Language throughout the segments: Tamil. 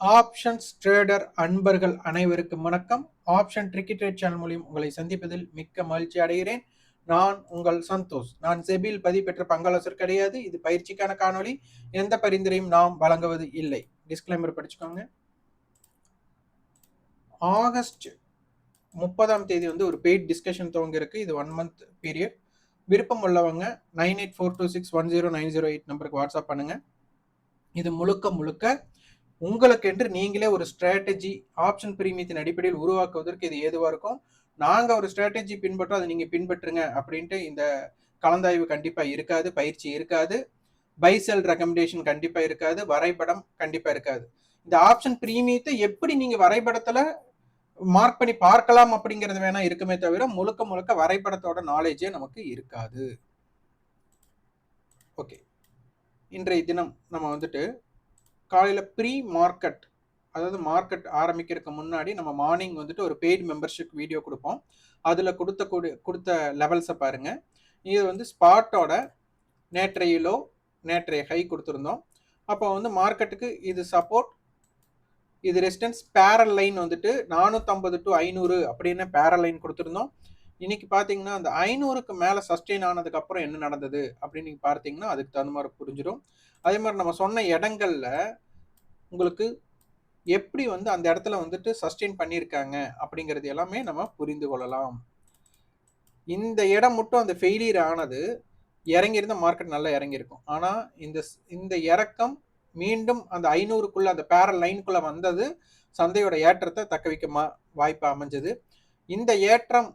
ஆப்ஷன்ஸ் ட்ரேடர் அன்பர்கள் அனைவருக்கும் வணக்கம். ஆப்ஷன் ட்ரிக்கெட் சேனல் மூலியம் உங்களை சந்திப்பதில் மிக்க மகிழ்ச்சி அடைகிறேன். நான் உங்கள் சந்தோஷ். நான் செபியில் பதிவு பங்காளசர் கிடையாது. இது பயிற்சிக்கான காணொளி. எந்த பரிந்துரையும் நாம் வழங்குவது இல்லை. டிஸ்கிளைமர் படிச்சுக்கோங்க. ஆகஸ்ட் முப்பதாம் தேதி வந்து ஒரு பெய்ட் டிஸ்கஷன் துவங்க இருக்கு இது ஒன் மந்த் பீரியட் விருப்பம் உள்ளவங்க nine eight four two six one zero nine zero eight நம்பருக்கு வாட்ஸ்அப் பண்ணுங்க. இது முழுக்க முழுக்க உங்களுக்கென்று நீங்களே ஒரு ஸ்ட்ராட்டஜி ஆப்ஷன் பிரீமியத்தின் அடிப்படையில் உருவாக்குவதற்கு இது ஏதுவாக இருக்கும்? நாங்கள் ஒரு ஸ்ட்ராட்டஜி பின்பற்றோம் அதை நீங்கள் பின்பற்றுங்க அப்படின்ட்டு இந்த கலந்தாய்வு கண்டிப்பாக இருக்காது பயிற்சி இருக்காது. பைசெல் ரெக்கமெண்டேஷன் கண்டிப்பாக இருக்காது வரைபடம் கண்டிப்பாக இருக்காது. இந்த ஆப்ஷன் பிரீமியத்தை எப்படி நீங்கள் வரைபடத்தில் மார்க் பண்ணி பார்க்கலாம் அப்படிங்கிறது வேணா இருக்குமே தவிர முழுக்க முழுக்க வரைபடத்தோட நாலேஜே நமக்கு இருக்காது. ஓகே இன்றைய தினம் நம்ம வந்துட்டு காலையில் ப்ரீ மார்க்கெட் அதாவது மார்க்கெட் ஆரம்பிக்கிறதுக்கு முன்னாடி நம்ம மார்னிங் வந்துட்டு ஒரு பெய்டு மெம்பர்ஷிப் வீடியோ கொடுப்போம். அதில் கொடுத்த கொடுத்த லெவல்ஸை பாருங்கள் இது வந்து ஸ்பாட்டோட நேற்றைய லோ நேற்றைய ஹை கொடுத்துருந்தோம். அப்போ வந்து மார்க்கெட்டுக்கு இது சப்போர்ட் இது ரெசிஸ்டன்ஸ் பேரல் லைன் வந்துட்டு நானூற்றம்பது டு ஐநூறு அப்படின்னு பேரல் லைன் கொடுத்துருந்தோம். இன்னைக்கு பார்த்தீங்கன்னா அந்த ஐநூறுக்கு மேலே சஸ்டெயின் ஆனதுக்கப்புறம் என்ன நடந்தது அப்படின்னு நீங்கள் பார்த்தீங்கன்னா அதுக்கு தகுந்த மாதிரி புரிஞ்சிடும் அதே மாதிரி நம்ம சொன்ன இடங்கள்ல உங்களுக்கு எப்படி வந்து அந்த இடத்துல வந்துட்டு சஸ்டெயின் பண்ணியிருக்காங்க அப்படிங்கிறது எல்லாமே நம்ம புரிந்து கொள்ளலாம். இந்த இடம் மட்டும் அந்த ஃபெயிலியர் ஆனது இறங்கியிருந்த மார்க்கெட் நல்லா இறங்கியிருக்கும். ஆனால் இந்த இந்த இறக்கம் மீண்டும் அந்த ஐநூறுக்குள்ள அந்த பேரல் லைனுக்குள்ள வந்தது சந்தையோட ஏற்றத்தை தக்க வைக்க மா வாய்ப்பு அமைஞ்சது. இந்த ஏற்றம்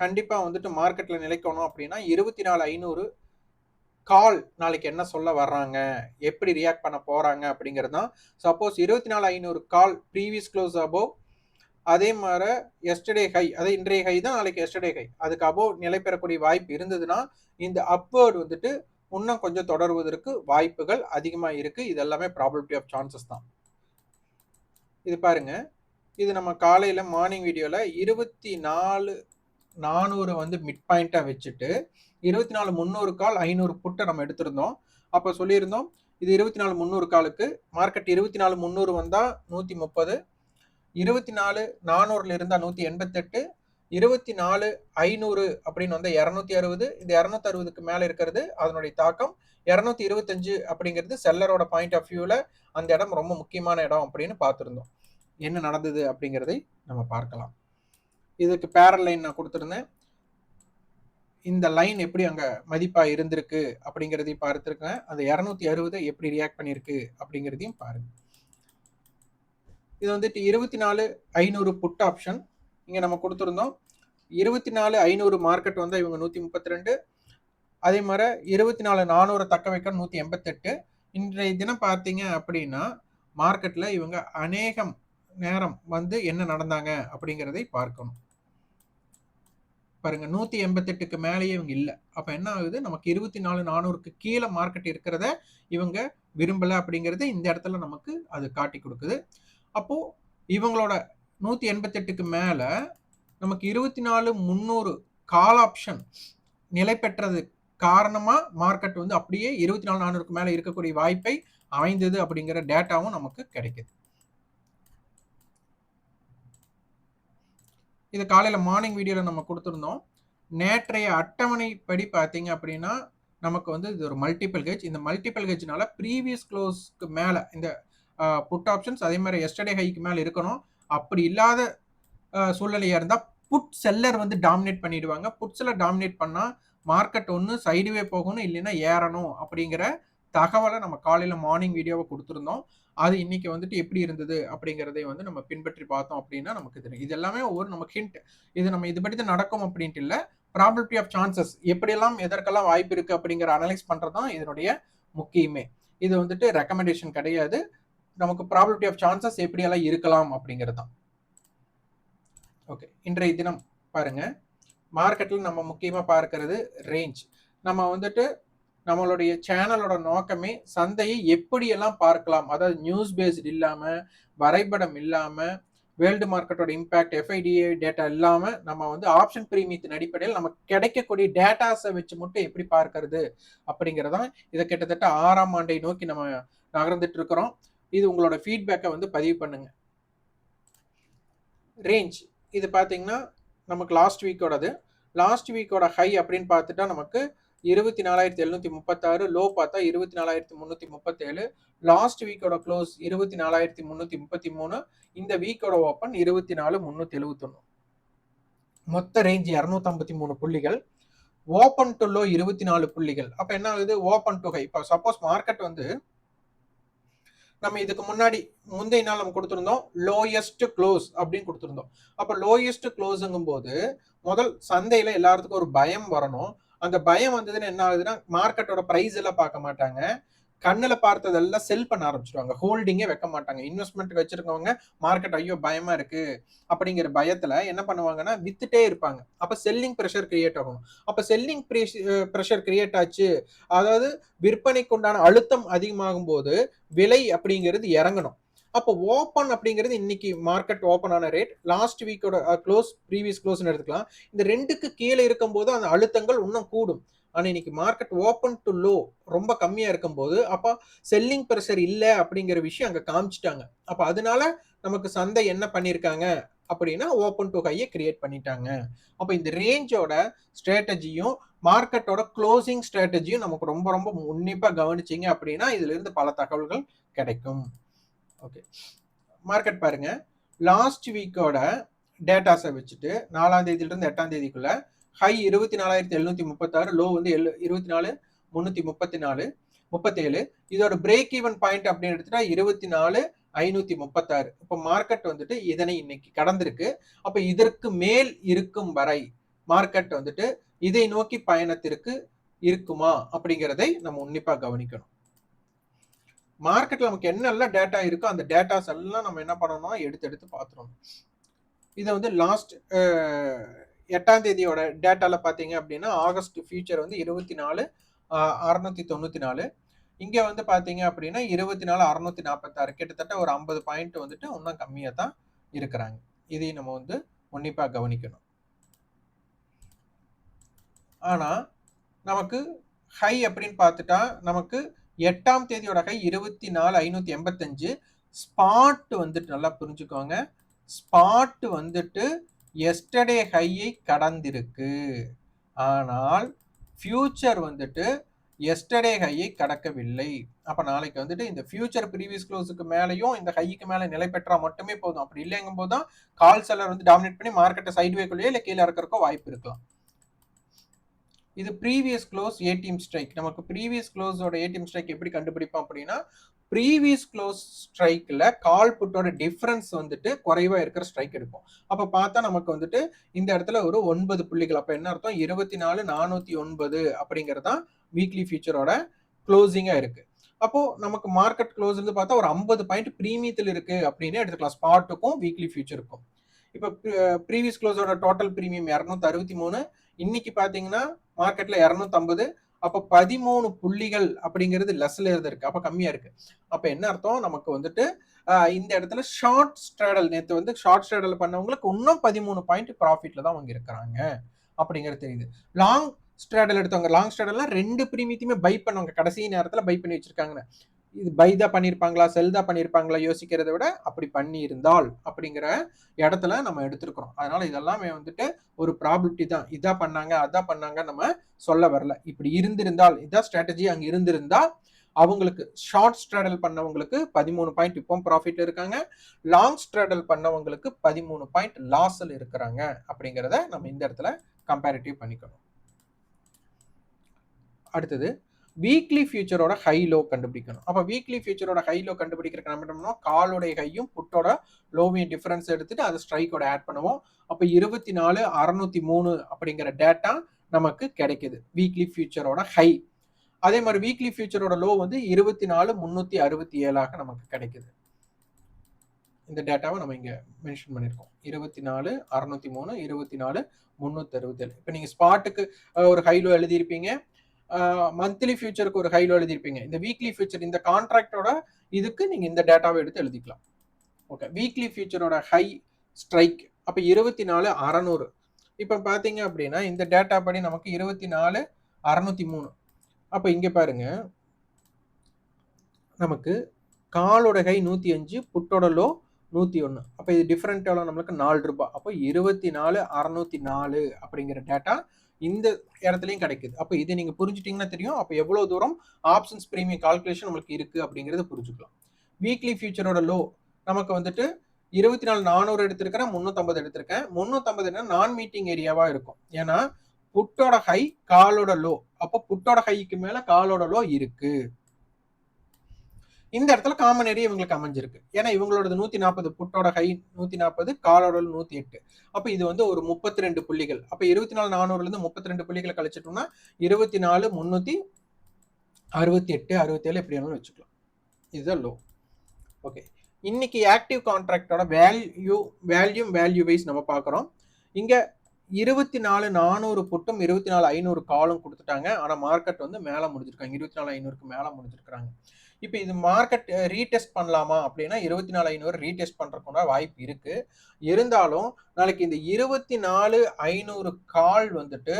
கண்டிப்பாக வந்துட்டு மார்க்கெட்டில் நிலைக்கணும் அப்படின்னா இருபத்தி நாலு ஐநூறு கால் நாளைக்கு என்ன சொல்ல வர்றாங்க? எப்படி ரியாக்ட் பண்ண போறாங்க? அப்படிங்கிறது தான். சப்போஸ் இருபத்தி நாலு ஐநூறு கால் ப்ரீவியஸ் க்ளோஸ் அபோவ் அதே மாதிரி எஸ்டர்டே ஹை அதே இன்றைய ஹை தான் நாளைக்கு எஸ்டர்டே ஹை அதுக்கு அபோவ் நிலை பெறக்கூடிய வாய்ப்பு இருந்ததுன்னா இந்த அப்வேர்டு வந்துட்டு இன்னும் கொஞ்சம் தொடருவதற்கு வாய்ப்புகள் அதிகமாக இருக்கு. இது எல்லாமே ப்ராபபிலிட்டி ஆஃப் சான்சஸ் தான். இது பாருங்க. இது நம்ம காலையில் மார்னிங் வீடியோவில் இருபத்தி நாலு நானூறு வந்து மிட் பாயிண்ட்டாக வச்சுட்டு இருபத்தி நாலு முந்நூறு கால் ஐநூறு புட்டை நம்ம எடுத்திருந்தோம். அப்போ சொல்லியிருந்தோம் இது இருபத்தி நாலு முந்நூறு காலுக்கு மார்க்கெட் இருபத்தி நாலு முந்நூறு வந்தால் நூற்றி முப்பது இருபத்தி நாலு நானூறுல இருந்தால் நூற்றி எண்பத்தெட்டு இருபத்தி நாலு ஐநூறு அப்படின்னு வந்தால் இரநூத்தி அறுபது இந்த இரநூத்தி அறுபதுக்கு மேலே இருக்கிறது அதனுடைய தாக்கம். இரநூத்தி இருபத்தஞ்சு அப்படிங்கிறது செல்லரோட பாயிண்ட் ஆஃப் வியூவில் அந்த இடம் ரொம்ப முக்கியமான இடம் அப்படின்னு பார்த்துருந்தோம். என்ன நடந்தது அப்படிங்கிறதை நம்ம பார்க்கலாம். இதுக்கு பேரல் லைன் நான் கொடுத்துருந்தேன். இந்த லைன் எப்படி அங்கே மதிப்பாக இருந்திருக்கு அப்படிங்கிறதையும் பார்த்துருக்கேன். அந்த இரநூத்தி அறுபது எப்படி ரியாக்ட் பண்ணியிருக்கு அப்படிங்கிறதையும் பாருங்க. இது வந்துட்டு இருபத்தி நாலு ஐநூறு புட் ஆப்ஷன் இங்கே நம்ம கொடுத்துருந்தோம். இருபத்தி நாலு ஐநூறு மார்க்கெட் வந்து இவங்க நூற்றி முப்பத்தி ரெண்டு. அதே மாதிரி இருபத்தி நாலு நானூறு தக்க வைக்க நூற்றி எண்பத்தெட்டு. இன்றைய தினம் பார்த்தீங்க அப்படின்னா மார்க்கெட்டில் இவங்க அநேகம் நேரம் வந்து என்ன நடந்தாங்க அப்படிங்கிறதை பார்க்கணும். பாருங்க நூத்தி எண்பத்தெட்டுக்கு மேலேயே இவங்க இல்லை. அப்ப என்ன ஆகுது? நமக்கு இருபத்தி நாலு நானூறுக்கு கீழே மார்க்கெட் இருக்கிறத இவங்க விரும்பல அப்படிங்கிறது இந்த இடத்துல நமக்கு அது காட்டி கொடுக்குது. அப்போ இவங்களோட நூத்தி எண்பத்தெட்டுக்கு மேல நமக்கு இருபத்தி நாலு முந்நூறு கால் ஆப்ஷன் நிலை பெற்றது காரணமா மார்க்கெட் வந்து அப்படியே இருபத்தி நாலு நானூறுக்கு மேல இருக்கக்கூடிய வாய்ப்பை அமைந்தது அப்படிங்கிற டேட்டாவும் நமக்கு கிடைக்குது. இது காலையில் மார்னிங் வீடியோவில் நம்ம கொடுத்துருந்தோம். நேற்றைய அட்டவணை படி பார்த்தீங்க அப்படின்னா நமக்கு வந்து இது ஒரு மல்டிபிள் கேஜ் இந்த மல்டிபிள் கேஜ்னால ப்ரீவியஸ் க்ளோஸ்க்கு மேலே இந்த புட் ஆப்ஷன்ஸ் அதே மாதிரி எஸ்டர்டே ஹைக்கு மேலே இருக்கணும். அப்படி இல்லாத சூழ்நிலையாக இருந்தால் புட் செல்லர் வந்து டாமினேட் பண்ணிடுவாங்க. புட் செல்லர் டாமினேட் பண்ணால் மார்க்கெட் ஒன்று சைடுவே போகணும் இல்லைன்னா ஏறணும் அப்படிங்கிற தகவலை நம்ம காலையில் மார்னிங் வீடியோவை கொடுத்துருந்தோம். அது இன்னைக்கு வந்துட்டு எப்படி இருந்தது அப்படிங்கிறதை வந்து நம்ம பின்பற்றி பார்த்தோம் அப்படின்னா நமக்கு தெரியும். இது எல்லாமே ஒரு நமக்கு ஹிண்ட் இது நம்ம இது பற்றி தான் நடக்கும் அப்படின்ட்டு இல்லை. ப்ராபிலிட்டி ஆஃப் சான்சஸ் எப்படியெல்லாம் எதற்கெல்லாம் வாய்ப்பு இருக்குது அப்படிங்கிற அனலைஸ் பண்ணுறது தான் இதனுடைய முக்கியமே. இது வந்துட்டு ரெக்கமெண்டேஷன் கிடையாது. நமக்கு ப்ராபிலிட்டி ஆஃப் சான்சஸ் எப்படியெல்லாம் இருக்கலாம் அப்படிங்கிறது தான் ஓகே இன்றைய தினம் பாருங்க. மார்க்கெட்டில் நம்ம முக்கியமாக பார்க்கறது ரேஞ்ச் நம்ம வந்துட்டு நம்மளுடைய சேனலோட நோக்கமே சந்தையை எப்படியெல்லாம் பார்க்கலாம்? அதாவது நியூஸ் பேஸ்ட் இல்லாமல் வரைபடம் இல்லாமல் வேர்ல்டு மார்க்கெட்டோட இம்பாக்ட் எஃப்ஐடிஏ டேட்டா இல்லாமல் நம்ம வந்து ஆப்ஷன் பிரீமியத்தின் அடிப்படையில் நமக்கு கிடைக்கக்கூடிய டேட்டாஸை வச்சு மட்டும் எப்படி பார்க்கறது? அப்படிங்கிறதான் இதை கிட்டத்தட்ட ஆறாம் ஆண்டை நோக்கி நம்ம நகர்ந்துட்டு இருக்கிறோம். இது உங்களோட ஃபீட்பேக்கை வந்து பதிவு பண்ணுங்க. ரேஞ்ச் இது பார்த்தீங்கன்னா நமக்கு லாஸ்ட் வீக்கோடது லாஸ்ட் வீக்கோட ஹை அப்படின்னு பார்த்துட்டா நமக்கு இருபத்தி நாலாயிரத்தி எழுநூத்தி முப்பத்தாறு லோ பார்த்தா இருபத்தி நாலாயிரத்தி முந்நூற்றி முப்பத்தேழு லாஸ்ட் வீக்கோட க்ளோஸ் இருபத்தி நாலாயிரத்தி முந்நூற்றி முப்பத்தி மூணு இந்த வீக்கோட ஓப்பன் இருபத்தி நாலு முந்நூற்றி எழுபத்தொன்று மொத்த ரேஞ்ச் இரநூத்தம்பத்தி மூணு புள்ளிகள். ஓப்பன் டு லோ இருபத்தி நாலு புள்ளிகள். அப்போ என்ன ஆகுது? ஓப்பன் டு ஹை இப்போ சப்போஸ் மார்க்கெட் வந்து நம்ம இதுக்கு முன்னாடி முந்தைய நாள் நம்ம கொடுத்துருந்தோம் லோயஸ்ட் க்ளோஸ் அப்படின்னு கொடுத்துருந்தோம். அப்போ லோயஸ்ட் க்ளோஸுங்கும் போது முதல் சந்தையில எல்லாத்துக்கும் ஒரு பயம் வரணும். அந்த பயம் வந்ததுன்னு என்ன ஆகுதுன்னா மார்க்கெட்டோட ப்ரைஸ் எல்லாம் பார்க்க மாட்டாங்க. கண்ணில் பார்த்ததெல்லாம் செல் பண்ண ஆரம்பிச்சிருவாங்க. ஹோல்டிங்கே வைக்க மாட்டாங்க. இன்வெஸ்ட்மெண்ட் வச்சிருக்கவங்க மார்க்கெட் ஐயோ பயமா இருக்கு அப்படிங்கிற பயத்துல என்ன பண்ணுவாங்கன்னா வித்துட்டே இருப்பாங்க. அப்ப செல்லிங் ப்ரெஷர் கிரியேட் ஆகணும் அப்ப செல்லிங் ப்ரெஷர் கிரியேட் ஆச்சு. அதாவது விற்பனைக்கு உண்டான அழுத்தம் அதிகமாகும் போது விலை அப்படிங்கிறது இறங்கணும். அப்போ ஓப்பன் அப்படிங்கிறது இன்னைக்கு மார்க்கெட் ஓப்பன் ஆன ரேட் லாஸ்ட் வீக்கோட க்ளோஸ் ப்ரீவியஸ் க்ளோஸ்னு எடுத்துக்கலாம். இந்த ரெண்டுக்கு கீழே இருக்கும்போது அந்த அழுத்தங்கள் இன்னும் கூடும். ஆனால் இன்னைக்கு மார்க்கெட் ஓப்பன் டு லோ ரொம்ப கம்மியாக இருக்கும்போது அப்போ செல்லிங் ப்ரெஷர் இல்லை அப்படிங்கிற விஷயம் அங்கே காமிச்சிட்டாங்க. அப்போ அதனால நமக்கு சந்தை என்ன பண்ணியிருக்காங்க அப்படின்னா ஓப்பன் டு ஹையை கிரியேட் பண்ணிட்டாங்க. அப்போ இந்த ரேஞ்சோட ஸ்ட்ராட்டஜியும் மார்க்கெட்டோட க்ளோசிங் ஸ்ட்ராட்டஜியும் நமக்கு ரொம்ப ரொம்ப உன்னிப்பாக கவனிச்சிங்க அப்படின்னா இதுலேருந்து பல தகவல்கள் கிடைக்கும். ஓகே மார்க்கெட் பாருங்க. லாஸ்ட் வீக்கோட டேட்டாஸை வச்சுட்டு நாலாம் தேதியிலிருந்து எட்டாம் தேதிக்குள்ள ஹை இருபத்தி நாலாயிரத்தி எழுநூத்தி முப்பத்தாறு லோ வந்து எழு இருபத்தி நாலு முந்நூற்றி முப்பத்தி நாலு முப்பத்தேழு. இதோட பிரேக் ஈவன் பாயிண்ட் அப்படின்னு எடுத்துட்டா இருபத்தி நாலு ஐநூத்தி முப்பத்தாறு. இப்போ மார்க்கெட் வந்துட்டு இதனை இன்னைக்கு கடந்திருக்கு. அப்போ இதற்கு மேல் இருக்கும் வரை மார்க்கெட் வந்துட்டு இதை நோக்கி பயணத்திற்கு இருக்குமா அப்படிங்கிறதை நம்ம உன்னிப்பா கவனிக்கணும். மார்க்கெட்ல நமக்கு என்னெல்லாம் டேட்டா இருக்கோ அந்த டேட்டாஸ் எல்லாம் நம்ம என்ன பண்ணணும் எடுத்து எடுத்து பார்த்துருவோம் இதை வந்து லாஸ்ட் எட்டாம் தேதியோட டேட்டாவில் பார்த்தீங்க அப்படின்னா ஆகஸ்ட் ஃபியூச்சர் வந்து இருபத்தி நாலு அறுநூத்தி தொண்ணூற்றி நாலு இங்கே வந்து பார்த்தீங்க அப்படின்னா இருபத்தி நாலு அறுநூத்தி நாற்பத்தாறு கிட்டத்தட்ட ஒரு ஐம்பது பாயிண்ட் வந்துட்டு இன்னும் கம்மியாக தான் இருக்கிறாங்க. இதையும் நம்ம வந்து உன்னிப்பாக கவனிக்கணும். ஆனால் நமக்கு ஹை அப்படின்னு பார்த்துட்டா நமக்கு எட்டாம் தேதியோட ஹை இருபத்தி நாலு ஐநூற்றி எண்பத்தஞ்சு. ஸ்பாட் வந்துட்டு நல்லா புரிஞ்சுக்கோங்க. ஸ்பாட் வந்துட்டு எஸ்டர்டே ஹையை கடந்திருக்கு. ஆனால் ஃபியூச்சர் வந்துட்டு எஸ்டர்டே ஹையை கடக்கவில்லை. அப்போ நாளைக்கு வந்துட்டு இந்த ஃபியூச்சர் ப்ரீவியஸ் க்ளோஸுக்கு மேலேயும் இந்த ஹைக்கு மேலே நிலை பெற்றால் மட்டுமே போதும். அப்படி இல்லைங்கும் போது தான் கால் செல்லர் வந்து டாமினேட் பண்ணி மார்க்கெட்டை சைட்வேக்குள்ளேயே இல்லை கீழே இருக்கிறக்கோ வாய்ப்பு இருக்கலாம். இது ப்ரீவியஸ் க்ளோஸ் ஏடிஎம் ஸ்ட்ரைக் நமக்கு ப்ரீவியஸ் க்ளோஸோட ஏடிஎம் ஸ்ட்ரைக் எப்படி கண்டுபிடிப்போம் அப்படின்னா ப்ரீவியஸ் க்ளோஸ் ஸ்ட்ரைக்கில் கால் புட்டோட டிஃப்ரென்ஸ் வந்துட்டு குறைவாக இருக்கிற ஸ்ட்ரைக் எடுப்போம். அப்போ பார்த்தா நமக்கு வந்துட்டு இந்த இடத்துல ஒரு ஒன்பது புள்ளிகள். அப்போ என்ன அர்த்தம்? இருபத்தி நாலு நானூற்றி ஒன்பது அப்படிங்கிறதான் வீக்லி ஃபியூச்சரோட க்ளோசிங்காக இருக்குது அப்போ நமக்கு மார்க்கெட் க்ளோஸ் இருந்து பார்த்தா ஒரு ஐம்பது பாயிண்ட் ப்ரீமியத்தில் இருக்கு அப்படின்னு எடுத்துக்கலாம். ஸ்பாட்டுக்கும் வீக்லி ஃபியூச்சருக்கும் இப்போ ப்ரீவியஸ் க்ளோஸோட டோட்டல் ப்ரீமியம் இரநூத்தி அறுபத்தி மூணு இன்னைக்கு பார்த்தீங்கன்னா மார்க்கெட்ல இரநூத்தம்பது அப்போ பதிமூணு புள்ளிகள் அப்படிங்கிறது லெஸ்ல இருந்து இருக்கு அப்போ கம்மியா இருக்கு. அப்போ என்ன அர்த்தம்? நமக்கு வந்துட்டு இந்த இடத்துல ஷார்ட் ஸ்ட்ராடல் நேற்று வந்து ஷார்ட் ஸ்ட்ராடல் பண்ணவங்களுக்கு இன்னும் பதிமூணு பாயிண்ட் ப்ராஃபிட்ல தான் அவங்க இருக்கிறாங்க அப்படிங்கிறது தெரியுது. லாங் ஸ்ட்ராடல் எடுத்தவங்க லாங் ஸ்ட்ராடல்லாம் ரெண்டு பிரீமியத்தையுமே பை பண்ணவங்க கடைசி நேரத்தில் பை பண்ணி வச்சிருக்காங்கன்னு. இது பை தான் பண்ணியிருப்பாங்களா செல் தான் பண்ணியிருப்பாங்களா யோசிக்கிறத விட அப்படி பண்ணியிருந்தால் அப்படிங்கிற இடத்துல நம்ம எடுத்துருக்குறோம். அதனால இதெல்லாமே வந்துட்டு ஒரு ப்ராபிலிட்டி தான். இதான் பண்ணாங்க அதான் பண்ணாங்க நம்ம சொல்ல வரல. இப்படி இருந்திருந்தால் இதான் ஸ்ட்ராட்டஜி அங்கே இருந்திருந்தால் அவங்களுக்கு ஷார்ட் ஸ்ட்ராடல் பண்ணவங்களுக்கு பதிமூணு பாயிண்ட் இப்போ ப்ராஃபிட் இருக்காங்க. லாங் ஸ்ட்ராடல் பண்ணவங்களுக்கு பதிமூணு பாயிண்ட் லாஸில் இருக்கிறாங்க அப்படிங்கிறத நம்ம இந்த இடத்துல கம்பேரிட்டிவ் பண்ணிக்கணும். அடுத்தது வீக்லி ஃபியூச்சரோட ஹை லோ கண்டுபிடிக்கணும். அப்போ வீக்லி ஃபியூச்சரோட ஹை லோ கண்டுபிடிக்கிறதுக்கு நம்ம என்ன பண்ணுவோம் காலோடைய ஹையும் புட்டோட லோவையும் டிஃபரன்ஸ் எடுத்துட்டு அதை ஸ்ட்ரைக்கோட ஆட் பண்ணுவோம். அப்போ இருபத்தி நாலு அறநூத்தி மூணு அப்படிங்கிற டேட்டா நமக்கு கிடைக்குது. வீக்லி ஃபியூச்சரோட ஹை அதே மாதிரி வீக்லி ஃபியூச்சரோட லோ வந்து இருபத்தி நாலு முந்நூற்றி அறுபத்தி ஏழாக நமக்கு கிடைக்குது. இந்த டேட்டாவை நம்ம இங்கே மென்ஷன் பண்ணியிருக்கோம் இருபத்தி நாலு அறநூற்றி மூணு இருபத்தி நாலு முந்நூற்றி அறுபத்தி ஏழு. இப்போ நீங்கள் ஸ்பாட்டுக்கு ஒரு ஹைலோ எழுதியிருப்பீங்க. மந்த்லி ஃபியூச்சருக்கு ஒரு ஹைலோ எழுதியிருப்பீங்க. இந்த வீக்லி ஃபியூச்சர் இந்த கான்ட்ராக்டோட இதுக்கு நீங்கள் இந்த டேட்டாவை எடுத்து எழுதிக்கலாம். ஓகே வீக்லி ஃபியூச்சரோட ஹை ஸ்ட்ரைக் அப்போ இருபத்தி நாலு அறநூறு. இப்போ பார்த்தீங்க அப்படின்னா இந்த டேட்டா படி நமக்கு இருபத்தி நாலு அறநூற்றி மூணு அப்போ இங்கே பாருங்க. நமக்கு காலோட ஹை நூற்றி அஞ்சு புட்டோட லோ நூற்றி ஒன்று அப்போ இது டிஃப்ரெண்ட் எவ்வளோ நம்மளுக்கு நாலு ரூபாய். அப்போ இருபத்தி நாலு அறநூற்றி நாலு அப்படிங்கிற டேட்டா இந்த இடத்துலையும் கிடைக்குது. அப்போ இதை நீங்கள் புரிஞ்சிட்டிங்கன்னா தெரியும். அப்போ எவ்வளோ தூரம் ஆப்ஷன்ஸ் ப்ரீமியம் கால்குலேஷன் நம்மளுக்கு இருக்குது அப்படிங்கிறத புரிஞ்சுக்கலாம். வீக்லி ஃபியூச்சரோட லோ நமக்கு வந்துட்டு இருபத்தி நாலு நானூறு எடுத்திருக்கிறேன் முந்நூற்றம்பது எடுத்திருக்கேன். முந்நூற்றம்பதுனா நான் மீட்டிங் ஏரியாவாக இருக்கும். ஏன்னா புட்டோட ஹை காலோட லோ அப்போ புட்டோட ஹைக்கு மேலே காலோட லோ இருக்குது இந்த இடத்துல காமன் ஏரியா இவங்களுக்கு அமைஞ்சிருக்கு. ஏன்னா இவங்களோட நூத்தி நாற்பது புட்டோட ஹை நூத்தி நாற்பது காலோட நூத்தி எட்டு அப்ப இது வந்து ஒரு முப்பத்தி ரெண்டு புள்ளிகள். அப்ப இருபத்தி நாலு நானூறுல இருந்து முப்பத்தி ரெண்டு புள்ளிகளை கழிச்சிட்டோம்னா இருபத்தி நாலு முன்னூத்தி அறுபத்தி எட்டு அறுபத்தி ஏழு எப்படி வேணாலும் வச்சுக்கலாம். இதுதான் லோ ஓகே இன்னைக்கு ஆக்டிவ் கான்ட்ராக்டோட வேல்யூ வேல்யூம் வேல்யூ வைஸ் நம்ம பார்க்குறோம். இங்கே இருபத்தி நாலு நானூறு புட்டும் இருபத்தி நாலு ஐநூறு காலும் கொடுத்துட்டாங்க. ஆனால் மார்க்கெட் வந்து மேலே முடிஞ்சிருக்காங்க. இருபத்தி நாலு ஐநூறுக்கு மேலே முடிஞ்சிருக்காங்க இப்போ இது மார்க்கெட் ரீடெஸ்ட் பண்ணலாமா அப்படின்னா இருபத்தி நாலு ஐநூறு ரீடெஸ்ட் பண்ணுறதுக்குள்ள வாய்ப்பு இருக்கு. இருந்தாலும் நாளைக்கு இந்த இருபத்தி நாலு ஐநூறு கால் வந்துட்டு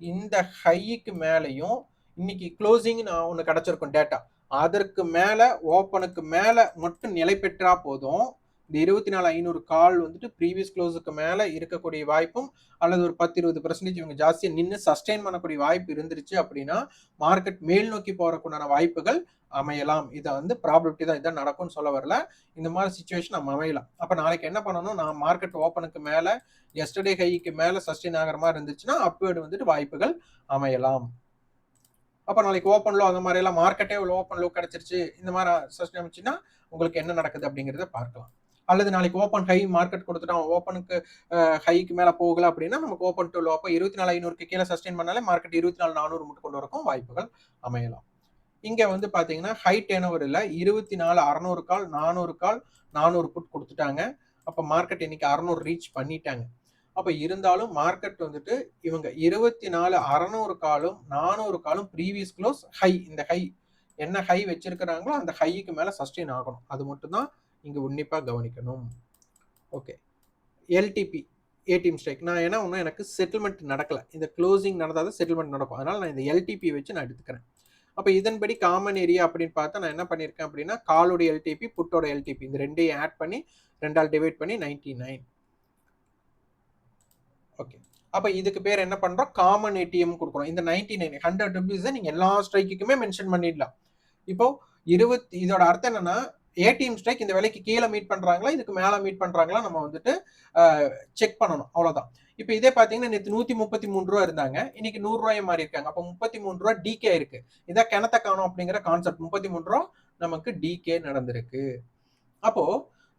இந்த ஹைக்கு மேலேயும் இன்னைக்கு க்ளோசிங் நான் ஒன்று கிடச்சிருக்கும் டேட்டா அதற்கு மேலே ஓப்பனுக்கு மேலே மட்டும் நிலை பெற்றா போதும். இந்த இருபத்தி நாலு ஐநூறு கால் வந்துட்டு ப்ரீவியஸ் க்ளோஸுக்கு மேலே இருக்கக்கூடிய வாய்ப்பும் அல்லது ஒரு பத்து இருபது பர்சன்டேஜ் இவங்க ஜாஸ்தியாக நின்று சஸ்டெயின் பண்ணக்கூடிய வாய்ப்பு இருந்துருச்சு அப்படின்னா மார்க்கெட் மேல் நோக்கி போகிறக்குண்டான வாய்ப்புகள் அமையலாம். இதை வந்து ப்ராபபிலிட்டி தான் இதான் நடக்கும்னு சொல்ல வரல. இந்த மாதிரி சுச்சுவேஷன் நம்ம அமையலாம். அப்போ நாளைக்கு என்ன பண்ணணும்? நான் மார்க்கெட் ஓப்பனுக்கு மேலே எஸ்டர்டே ஹைக்கு மேலே சஸ்டெயின் ஆகிற மாதிரி இருந்துச்சுன்னா அப்வேர்டு வந்துட்டு வாய்ப்புகள் அமையலாம். அப்போ நாளைக்கு ஓப்பன்லோ அந்த மாதிரி எல்லாம் மார்க்கெட்டே உள்ள ஓப்பன் லோ கிடைச்சிருச்சு. இந்த மாதிரி சஸ்டெயின் அமைச்சுன்னா உங்களுக்கு என்ன நடக்குது அப்படிங்கிறத பார்க்கலாம். அல்லது நாளைக்கு ஓப்பன் ஹை மார்க்கெட் கொடுத்துட்டோம் ஓப்பனுக்கு ஹைக்கு மேலே போகல அப்படின்னா நமக்கு ஓப்பன் டு லோ அப்போ இருபத்தி நாலு ஐநூறுக்கு கீழே சஸ்டெயின் பண்ணாலே மார்க்கெட் இருபத்தி நாலு நானூறு மட்டும் கொண்டு வரக்கும் வாய்ப்புகள் அமையலாம். இங்கே வந்து பார்த்தீங்கன்னா ஹை டேன் ஓவரில் இருபத்தி நாலு அறநூறு கால் நானூறு கால் நானூறு புட் கொடுத்துட்டாங்க. அப்போ மார்க்கெட் இன்னைக்கு அறநூறு ரீச் பண்ணிட்டாங்க. அப்போ இருந்தாலும் மார்க்கெட் வந்துட்டு இவங்க இருபத்தி நாலு அறநூறு காலும் நானூறு காலும் ப்ரீவியஸ் க்ளோஸ் ஹை இந்த ஹை என்ன ஹை வச்சிருக்கிறாங்களோ அந்த ஹைக்கு மேலே சஸ்டெயின் ஆகணும். அது மட்டும்தான் இங்கே உன்னிப்பாக கவனிக்கணும். ஓகே எல்டிபி ஏடிஎம் ஸ்ட்ரைக் நான் ஏன்னா ஒன்றும் எனக்கு செட்டில்மெண்ட் நடக்கலை. இந்த க்ளோசிங் நடந்தால் தான் செட்டில்மெண்ட் நடக்கும். அதனால் நான் இந்த எல்டிபி வச்சு நான் எடுத்துக்கிறேன். அப்போ இதன்படி காமன் ஏரியா அப்படின்னு பார்த்தா நான் என்ன பண்ணியிருக்கேன் அப்படின்னா காலோட எல்டிபி புட்டோட எல்டிபி இந்த ரெண்டையும் ஆட் பண்ணி ரெண்டால் டிவைட் பண்ணி நைன்டி நைன் ஓகே அப்போ இதுக்கு பேர் என்ன பண்ணுறோம் காமன் ஏடிஎம் கொடுக்குறோம் இந்த நைன்டி நைன் ஹண்ட்ரட் ருபீஸை நீங்கள் எல்லா ஸ்ட்ரைக்குமே மென்ஷன் பண்ணிடலாம். இப்போ இருபத்தி இதோட அர்த்தம் என்னன்னா ஏடிஎம் ஸ்ட்ரைக் இந்த விலைக்கு கீழே மீட் பண்றாங்களா இதுக்கு மேல மீட் பண்றாங்களா நம்ம வந்துட்டு செக் பண்ணணும். அவ்வளவுதான். இப்போ இதே பாத்தீங்கன்னா நேற்று நூத்தி முப்பத்தி மூணு ரூபா இருந்தாங்க. இன்னைக்கு நூறு ரூபாய் மாறி இருக்காங்க. அப்போ முப்பத்தி மூணு ரூபா டிகே இருக்கு. இதான் கிணத்த காணும் அப்படிங்கிற கான்செப்ட் முப்பத்தி மூணு ரூபா நமக்கு டிகே நடந்திருக்கு. அப்போ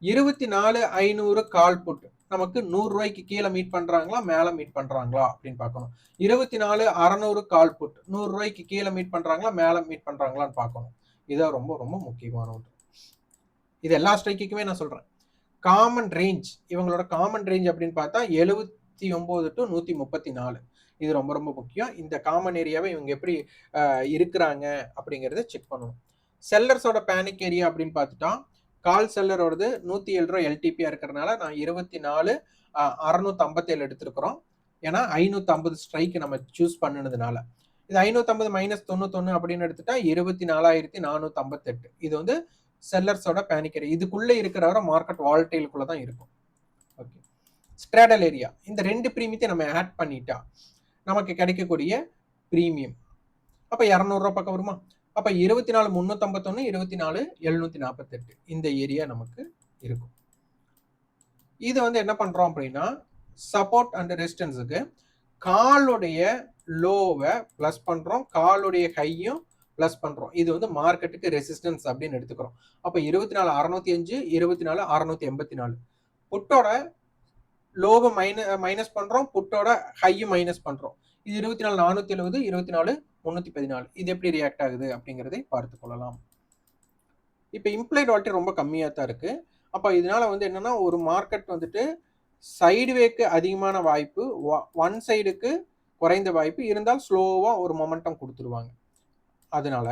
இருபத்தி நாலு ஐநூறு கால் புட் நமக்கு நூறு ரூபாய்க்கு கீழே மீட் பண்றாங்களா மேல மீட் பண்றாங்களா அப்படின்னு பார்க்கணும். இருபத்தி நாலு அறநூறு கால் புட் நூறு ரூபாய்க்கு கீழே மீட் பண்றாங்களா மேல மீட் பண்றாங்களான்னு பார்க்கணும். இதான் ரொம்ப ரொம்ப முக்கியமான ஒன்று. இது எல்லா ஸ்ட்ரைக்குமே நான் சொல்றேன். காமன் ரேஞ்ச் இவங்களோட காமன் ரேஞ்ச் அப்படின்னு பார்த்தா எழுபத்தி ஒம்பது டு நூற்றி முப்பத்தி நாலு. இது ரொம்ப ரொம்ப முக்கியம். இந்த காமன் ஏரியாவை இவங்க எப்படி இருக்கிறாங்க அப்படிங்கிறத செக் பண்ணணும். செல்லர்ஸோட பேனிக் ஏரியா அப்படின்னு பார்த்துட்டா கால் செல்லரோடது நூற்றி ஏழு ரூபா எல்டிபியாக இருக்கிறதுனால நான் இருபத்தி நாலு அறுநூத்தி ஐம்பத்தேழு எடுத்திருக்கிறோம். ஏன்னா ஐநூற்றம்பது ஸ்ட்ரைக்கு ஸ்ட்ரைக் நம்ம சூஸ் பண்ணினதுனால. இது ஐநூற்றம்பது மைனஸ் தொண்ணூத்தொன்று அப்படின்னு எடுத்துட்டா இருபத்தி நாலாயிரத்தி நானூற்றம்பத்தெட்டு இது வந்து செல்லர்ஸோட பேனிக்கரி இதுக்குள்ளே இருக்கிற வர மார்க்கெட் வால்டைலுக்குள்ள தான் இருக்கும். ஓகே ஸ்ட்ராடல் ஏரியா இந்த ரெண்டு ப்ரீமியத்தை நம்ம ஆட் பண்ணிட்டா நமக்கு கிடைக்கக்கூடிய ப்ரீமியம் அப்போ இரநூறுவா பக்கம் வருமா? அப்போ இருபத்தி நாலு முந்நூற்றம்பத்தொன்று இருபத்தி நாலு எழுநூற்றி நாற்பத்தெட்டு இந்த ஏரியா நமக்கு இருக்கும். இது வந்து என்ன பண்ணுறோம் அப்படின்னா சப்போர்ட் அண்ட் ரெசிஸ்டன்ஸுக்கு காலுடைய லோவை ப்ளஸ் பண்ணுறோம் காலுடைய ஹையும் ப்ளஸ் பண்ணுறோம் இது வந்து மார்க்கெட்டுக்கு ரெசிஸ்டன்ஸ் அப்படின்னு எடுத்துக்கிறோம். அப்போ இருபத்தி நாலு அறநூத்தி அஞ்சு இருபத்தி நாலு அறநூத்தி எண்பத்தி நாலு. புட்டோட லோவை மைன மைனஸ் பண்ணுறோம் புட்டோட ஹையும் மைனஸ் பண்ணுறோம் இது இருபத்தி நாலு நானூற்றி எழுபது இருபத்தி நாலு முந்நூற்றி பதினாலு. இது எப்படி ரியாக்ட் ஆகுது அப்படிங்கிறதை பார்த்து கொள்ளலாம். இப்போ இம்ப்ளைட் வால்ட்டி ரொம்ப கம்மியாக தான் இருக்குது அப்போ இதனால வந்து என்னன்னா ஒரு மார்க்கெட் வந்துட்டு சைடுவேக்கு அதிகமான வாய்ப்பு ஒன் சைடுக்கு குறைந்த வாய்ப்பு இருந்தால் ஸ்லோவாக ஒரு மொமெண்டம் கொடுத்துருவாங்க. அதனால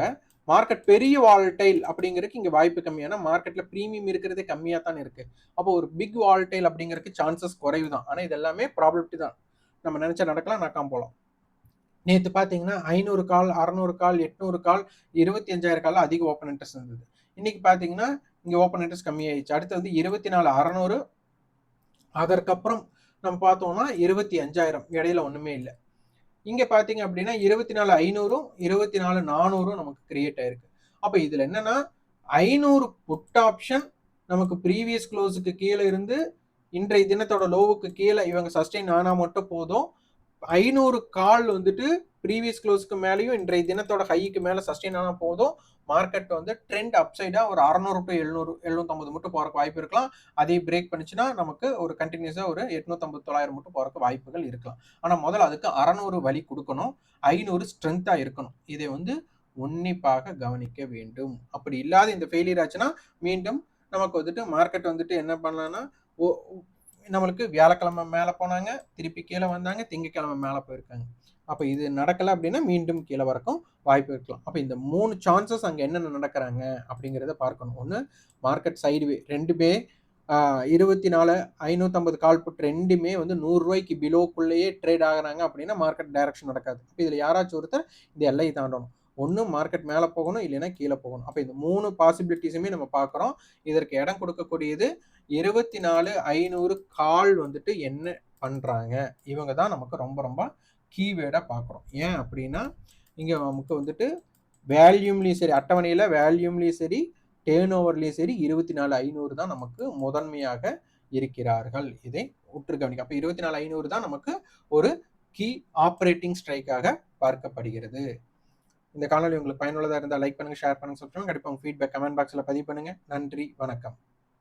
மார்க்கெட் பெரிய வால்டைல் அப்படிங்கிறதுக்கு இங்கே வாய்ப்பு கம்மியான மார்க்கெட்டில் ப்ரீமியம் இருக்கிறதே கம்மியாக தான் இருக்குது அப்போ ஒரு பிக் வால்டைல் அப்படிங்கிறதுக்கு சான்சஸ் குறைவு தான் ஆனால் இது எல்லாமே ப்ராபபிலிட்டி தான். நம்ம நினச்சா நடக்கலாம் நடக்காம போகலாம். நேற்று பார்த்தீங்கன்னா ஐநூறு கால் அறநூறு கால் எட்நூறு கால் இருபத்தி அஞ்சாயிரம் கால் அதிக ஓப்பன் இன்ட்ரெஸ்ட் இருந்தது. இன்னைக்கு பார்த்தீங்கன்னா இங்கே ஓப்பன் இன்ட்ரெஸ்ட் கம்மியாயிடுச்சு. அடுத்து வந்து இருபத்தி நாலு அறநூறு. அதற்கப்புறம் நம்ம பார்த்தோம்னா இருபத்தி அஞ்சாயிரம். இடையில ஒன்றுமே இல்லை. இங்கே பார்த்தீங்க அப்படின்னா இருபத்தி நாலு ஐநூறும் இருபத்தி நாலு நானூறும் நமக்கு கிரியேட் ஆயிருக்கு. அப்போ இதில் என்னன்னா ஐநூறு புட் ஆப்ஷன் நமக்கு ப்ரீவியஸ் க்ளோஸுக்கு கீழே இருந்து இன்றைய தினத்தோட லோவுக்கு கீழே இவங்க சஸ்டெயின் ஆனால் மட்டும் போதும். ஐநூறு கால் வந்துட்டு ப்ரீவியஸ் க்ளோஸ்க்கு மேலேயும் இன்றைய தினத்தோட ஹைக்கு மேலே சஸ்டெயின் ஆனால் போதும். மார்க்கெட் வந்து ட்ரெண்ட் அப்சைடாக ஒரு அறநூறு டு எழுநூறு எழுநூத்தம்பது மட்டும் போகிறக்கு வாய்ப்பு இருக்கலாம். அதே பிரேக் பண்ணிச்சுன்னா நமக்கு ஒரு கண்டினியூஸாக ஒரு எட்நூத்தம்பது தொள்ளாயிரம் மட்டும் போகிறக்கு வாய்ப்புகள் இருக்கலாம். ஆனால் முதல்ல அதுக்கு அறநூறு வழி கொடுக்கணும். ஐநூறு ஸ்ட்ரென்த்தாக இருக்கணும். இதை வந்து உன்னிப்பாக கவனிக்க வேண்டும். அப்படி இல்லாத இந்த ஃபெயிலியர் ஆச்சுன்னா மீண்டும் நமக்கு வந்துட்டு மார்க்கெட் வந்துட்டு என்ன பண்ணலாம்னா நம்மளுக்கு வியாழக்கிழமை மேலே போனாங்க திருப்பி கீழே வந்தாங்க திங்கக்கிழமை மேலே போயிருக்காங்க. அப்போ இது நடக்கலை அப்படின்னா மீண்டும் கீழே வரக்கும் வாய்ப்பு இருக்கலாம். அப்போ இந்த மூணு சான்சஸ் அங்கே என்னென்ன நடக்கிறாங்க அப்படிங்கிறத பார்க்கணும். ஒன்று மார்க்கெட் சைடுவே ரெண்டுமே இருபத்தி நாலு ஐநூற்றம்பது கால் புட் ரெண்டுமே வந்து நூறுரூவாய்க்கு பிலோக்குள்ளேயே ட்ரேட் ஆகுறாங்க அப்படின்னா மார்க்கெட் டைரக்ஷன் நடக்காது. அப்போ இதில் யாராச்சும் ஒருத்தர் இந்த எல்லையை தாண்டணும். ஒன்று மார்க்கெட் மேலே போகணும் இல்லைன்னா கீழே போகணும். அப்போ இந்த மூணு பாசிபிலிட்டிஸுமே நம்ம பார்க்குறோம். இதற்கு இடம் கொடுக்கக்கூடியது இருபத்தி நாலு ஐநூறு கால் வந்துட்டு என்ன பண்ணுறாங்க இவங்க தான் நமக்கு ரொம்ப ரொம்ப கீவேர்டாக பார்க்குறோம். ஏன் அப்படின்னா இங்கே நமக்கு வந்துட்டு வேல்யூம்லேயும் சரி அட்டவணையில் வேல்யூம்லேயும் சரி டேர்ன் ஓவர்லேயும் சரி இருபத்தி நாலு ஐநூறு தான் நமக்கு முதன்மையாக இருக்கிறார்கள். இதை உற்று கவனிக்க. அப்போ இருபத்தி நாலு ஐநூறு தான் நமக்கு ஒரு கீ ஆப்ரேட்டிங் ஸ்ட்ரைக்காக பார்க்கப்படுகிறது. இந்த காணொலி உங்களுக்கு பயனுள்ளதாக இருந்தால் லைக் பண்ணுங்கள் ஷேர் பண்ணுங்கள் சொல்லுங்கள் கண்டிப்பாக உங்கள் ஃபீட்பேக் கமெண்ட் பாக்ஸில் பதிவு பண்ணுங்கள் நன்றி வணக்கம்.